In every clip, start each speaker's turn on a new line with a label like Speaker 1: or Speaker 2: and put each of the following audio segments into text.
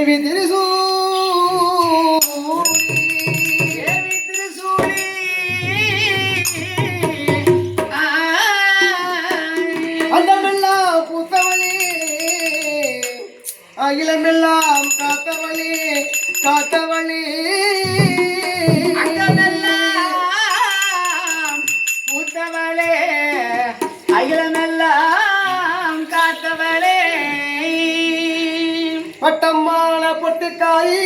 Speaker 1: தேவி திருசூரி
Speaker 2: தேவி திருசூரி
Speaker 1: அண்டமெல்லாம் பூத்தவளே அகிலமெல்லாம் காத்தவளே காத்தவளே. வட்டமான பொட்டுக்காயி.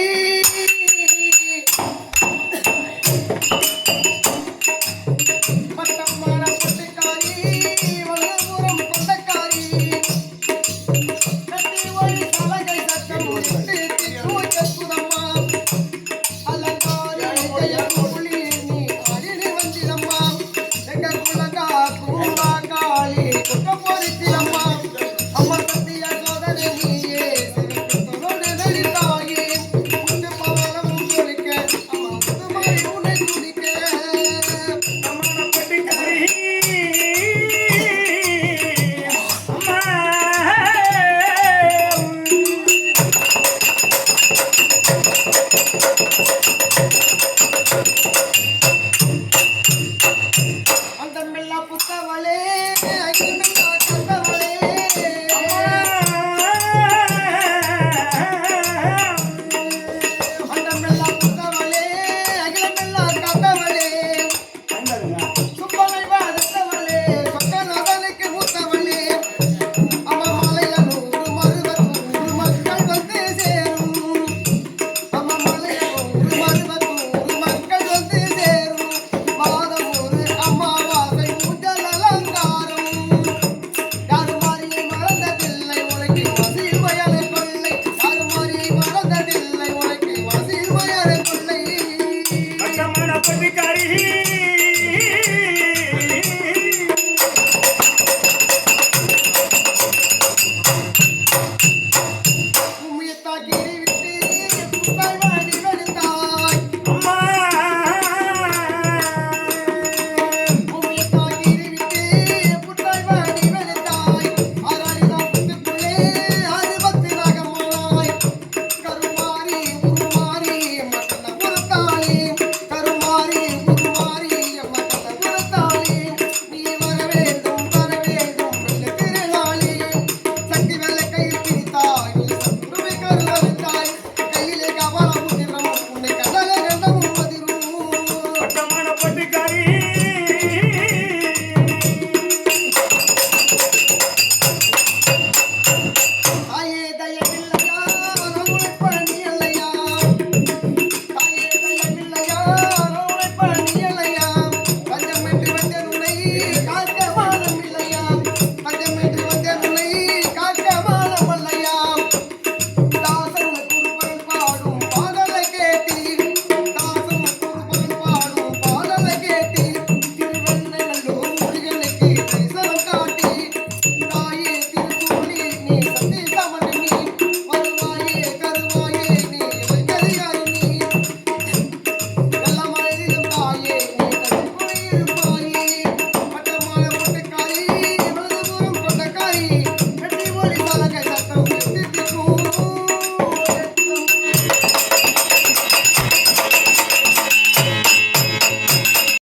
Speaker 1: கட்டமான
Speaker 3: உனக்கு Monica.